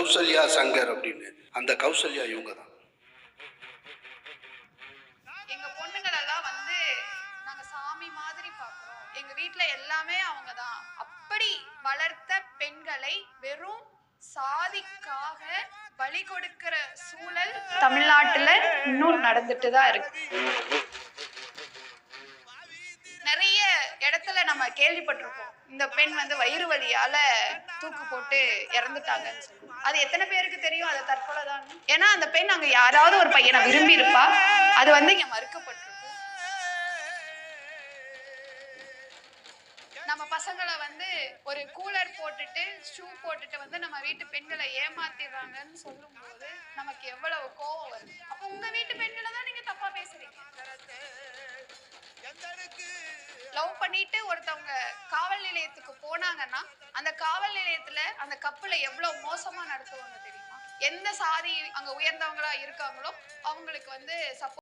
கௌசல்யா சங்கர் அப்படின்னு. அந்த கௌசல்யா இவங்க தான். எங்க பொண்ணுங்களெல்லாம் வந்து நாங்க சாமி மாதிரி பார்க்கிறோம். எங்க வீட்டுல எல்லாமே அவங்க தான். அப்படி வளர்த்த பெண்களை வெறும் சாதிக்காக பலி கொடுக்கிற சூழல் தமிழ்நாட்டுல இன்னும் நடந்துட்டு தான் இருக்கு. இடத்துல நம்ம கேள்விப்பட்டிருப்போம் இந்த பெண் வந்து வயிறு வலியால தூக்கு போட்டு இறந்துட்டாங்கன்னு அது எத்தனை பேருக்கு தெரியும்? அது தற்கொலை தான் ஏன்னா அந்த பெண் அங்க யாராவது ஒரு பையனை விரும்பி இருப்பா அது வந்து இங்க மறுக்கப்பட்டிருக்கும் நம்ம பசங்களை வந்து ஒரு கூலர் போட்டுட்டு ஷூ போட்டுட்டு வந்து நம்ம வீட்டு பெண்களை ஏமாத்திடுறாங்கன்னு சொல்லும்போது லவ் பண்ணிட்டு ஒருத்தவங்க காவல் நிலையத்துக்கு போனாங்கன்னா அந்த காவல் நிலையத்துல அந்த கப்பலை எவ்வளவு மோசமா நடத்துவாங்க தெரியுமா? எந்த சாதி அங்க உயர்ந்தவங்களா இருக்காங்களோ அவங்களுக்கு வந்து சப்போர்ட்